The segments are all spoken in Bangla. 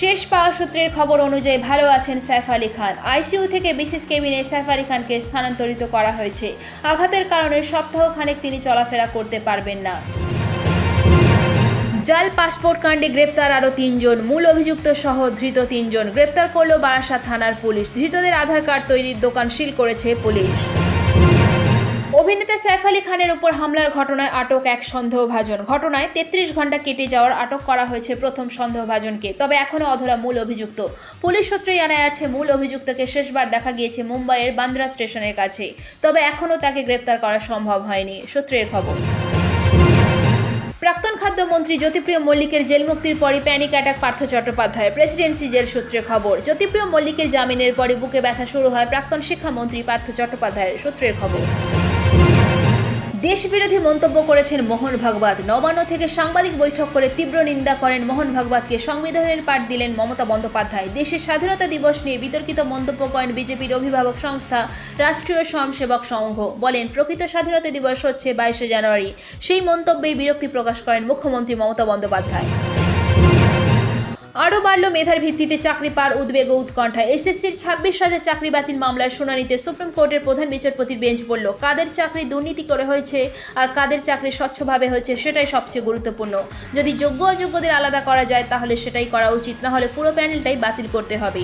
শেষ পাওয়া সূত্রের খবর অনুযায়ী ভালো আছেন সাইফ আলী খান। আইসিইউ থেকে বিশেষ কেবিনে সাইফ আলী খানকে স্থানান্তরিত করা হয়েছে। আঘাতের কারণে সপ্তাহ খানেক তিনি চলাফেরা করতে পারবেন না। জাল পাসপোর্ট কাণ্ডে গ্রেপ্তার আরও তিনজন। মূল অভিযুক্ত সহ ধৃত তিনজন। গ্রেপ্তার করল বারাসাত থানার পুলিশ। ধৃতদের আধার কার্ড তৈরির দোকান সিল করেছে পুলিশ। অভিনেতা সাইফ আলী খানের উপর হামলার ঘটনায় আটক এক সন্দেহভাজন। ঘটনায় তেত্রিশ ঘণ্টা কেটে যাওয়ার আটক করা হয়েছে প্রথম সন্দেহভাজনকে, তবে এখনও অধরা মূল অভিযুক্ত। পুলিশ সূত্রে জানা আছে, মূল অভিযুক্তকে শেষবার দেখা গিয়েছে মুম্বাইয়ের বান্দ্রা স্টেশনের কাছে তবে এখনও তাকে গ্রেপ্তার করা সম্ভব হয়নি, সূত্রের খবর। প্রাক্তন খাদ্যমন্ত্রী জ্যোতিপ্রিয় মল্লিকের জেল মুক্তির পরই panic attack Partha Chattopadhyay Presidency jail সূত্রে খবর, জ্যোতিপ্রিয় মল্লিকের জামিনের পরে বুকে ব্যথা শুরু হয় প্রাক্তন শিক্ষামন্ত্রী পার্থ চট্টোপাধ্যায়ের, সূত্রের খবর। দেশবিরোধী মন্তব্য করেছেন মোহন ভাগবত। নবান্ন থেকে সাংবাদিক বৈঠক করে তীব্র নিন্দা করেন মোহন ভাগবতকে। সংবিধানের পাঠ দিলেন মমতা বন্দ্যোপাধ্যায়। দেশের স্বাধীনতা দিবস নিয়ে বিতর্কিত মন্তব্য করেন বিজেপির অভিভাবক সংস্থা রাষ্ট্রীয় স্বয়ংসেবক সংঘ। বলেন, প্রকৃত স্বাধীনতা দিবস হচ্ছে বাইশে জানুয়ারি। সেই মন্তব্যেই বিরক্তি প্রকাশ করেন মুখ্যমন্ত্রী মমতা বন্দ্যোপাধ্যায়। আরও বাড়ল মেধার ভিত্তিতে চাকরি পার উদ্বেগ ও উৎকণ্ঠা। এসএসসির ছাব্বিশ হাজার চাকরি বাতিল মামলার শুনানিতে সুপ্রিম কোর্টের প্রধান বিচারপতির বেঞ্চ বলল কাদের চাকরি দুর্নীতি করে হয়েছে আর কাদের চাকরি স্বচ্ছভাবে হয়েছে সেটাই সবচেয়ে গুরুত্বপূর্ণ। যদি যোগ্য অযোগ্যদের আলাদা করা যায় তাহলে সেটাই করা উচিত না হলে পুরো প্যানেলটাই বাতিল করতে হবে।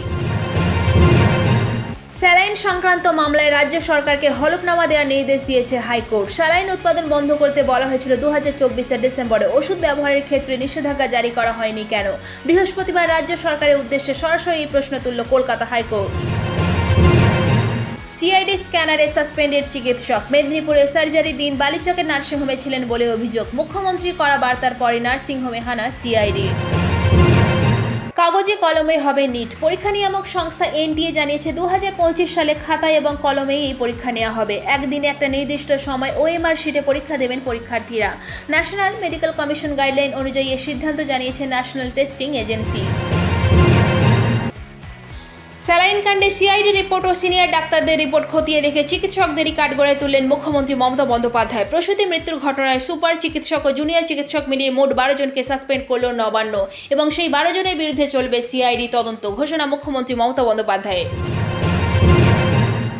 স্যালাইন সংক্রান্ত মামলায় রাজ্য সরকারকে হলফনামা দেওয়ার নির্দেশ দিয়েছে হাইকোর্ট। স্যালাইন উৎপাদন বন্ধ করতে বলা হয়েছিল দু হাজার ডিসেম্বরে। ওষুধ ব্যবহারের ক্ষেত্রে নিষেধাজ্ঞা জারি করা হয়নি কেন? বৃহস্পতিবার রাজ্য সরকারের উদ্দেশ্যে সরাসরি এই প্রশ্ন তুলল কলকাতা হাইকোর্ট। সিআইডি স্ক্যানারে সাসপেন্ডেড চিকিৎসক। মেদিনীপুরে সার্জারি দিন বালিচকের নার্সিংহোমে ছিলেন বলে অভিযোগ। মুখ্যমন্ত্রী করা বার্তার পরে নার্সিংহোমে হানা সিআইডি। কাগজে কলমে হবে নিট। পরীক্ষা নিয়ামক সংস্থা এনটিএ জানিয়েছে দু হাজার পঁচিশ সালে খাতায় এবং কলমেই এই পরীক্ষা নেওয়া হবে। একদিনে একটা নির্দিষ্ট সময় ওএমআর শিটে পরীক্ষা দেবেন পরীক্ষার্থীরা। ন্যাশনাল মেডিকেল কমিশন গাইডলাইন অনুযায়ী এ সিদ্ধান্ত জানিয়েছে ন্যাশনাল টেস্টিং এজেন্সি। স্যালাইন কাণ্ডে সিআইডি রিপোর্ট ও সিনিয়র ডাক্তারদের রিপোর্ট খতিয়ে দেখে চিকিৎসকদেরই কাঠগড়ায় তুললেন মুখ্যমন্ত্রী মমতা বন্দ্যোপাধ্যায়। প্রসূতি মৃত্যুর ঘটনায় সুপার চিকিৎসক ও জুনিয়র চিকিৎসক মিলিয়ে মোট বারো জনকে সাসপেন্ড করল নবান্ন এবং সেই বারো জনের বিরুদ্ধে চলবে সিআইডি তদন্ত, ঘোষণা মুখ্যমন্ত্রী মমতা বন্দ্যোপাধ্যায়ের।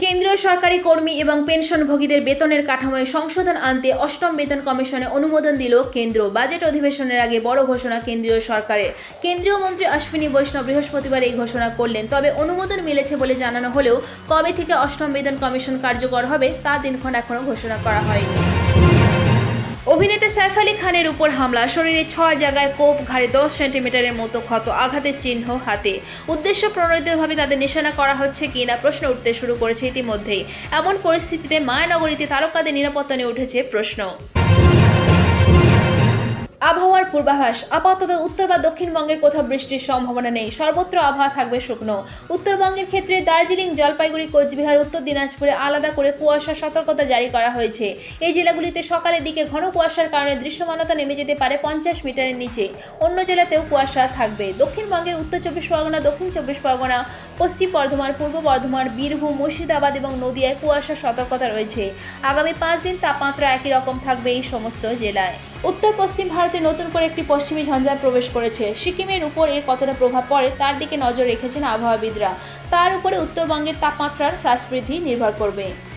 কেন্দ্রীয় সরকারি কর্মী এবং পেনশনভোগীদের বেতনের কাঠামোয় সংশোধন আনতে অষ্টম বেতন কমিশনে অনুমোদন দিল কেন্দ্র। বাজেট অধিবেশনের আগে বড় ঘোষণা কেন্দ্রীয় সরকারের। কেন্দ্রীয় মন্ত্রী অশ্বিনী বৈষ্ণব বৃহস্পতিবার এই ঘোষণা করলেন। তবে অনুমোদন মিলেছে বলে জানানো হলেও কবে থেকে অষ্টম বেতন কমিশন কার্যকর হবে তা দিনক্ষণ এখনও ঘোষণা করা হয়নি। অভিনেতা সাইফ আলী খানের উপর হামলা। শরীরে ছয় জায়গায় কোপ, ঘাড়ে দশ সেন্টিমিটারের মতো ক্ষত, আঘাতের চিহ্ন হাতে। উদ্দেশ্য প্রণোদিতভাবে তাদের নিশানা করা হচ্ছে কি না প্রশ্ন উঠতে শুরু করেছে ইতিমধ্যেই। এমন পরিস্থিতিতে মায়ানগরীতে তারকাদের নিরাপত্তা নিয়ে উঠেছে প্রশ্ন। আবহাওয়ার পূর্বাভাস। আপাতত উত্তর বা দক্ষিণবঙ্গের কোথাও বৃষ্টির সম্ভাবনা নেই। সর্বত্র আবহাওয়া থাকবে শুকনো। উত্তরবঙ্গের ক্ষেত্রে দার্জিলিং, জলপাইগুড়ি, কোচবিহার, উত্তর দিনাজপুরে আলাদা করে কুয়াশা সতর্কতা জারি করা হয়েছে। এই জেলাগুলিতে সকালের দিকে ঘন কুয়াশার কারণে দৃশ্যমানতা নেমে যেতে পারে পঞ্চাশ মিটারের নিচে। অন্য জেলাতেও কুয়াশা থাকবে। দক্ষিণবঙ্গের উত্তর চব্বিশ পরগনা, দক্ষিণ চব্বিশ পরগনা, পশ্চিম বর্ধমান, পূর্ব বর্ধমান, বীরভূম, মুর্শিদাবাদ এবং নদিয়ায় কুয়াশার সতর্কতা রয়েছে। আগামী পাঁচ দিন তাপমাত্রা একই রকম থাকবে এই সমস্ত জেলায়। উত্তর পশ্চিম ভারতে নতুন করে একটি পশ্চিমী ঝঞ্ঝা প্রবেশ করেছে। সিকিমের উপর এর কতটা প্রভাব পড়ে তার দিকে নজর রেখেছেন আবহাওয়াবিদরা। তার উপরে উত্তরবঙ্গের তাপমাত্রার হ্রাস বৃদ্ধি নির্ভর করবে।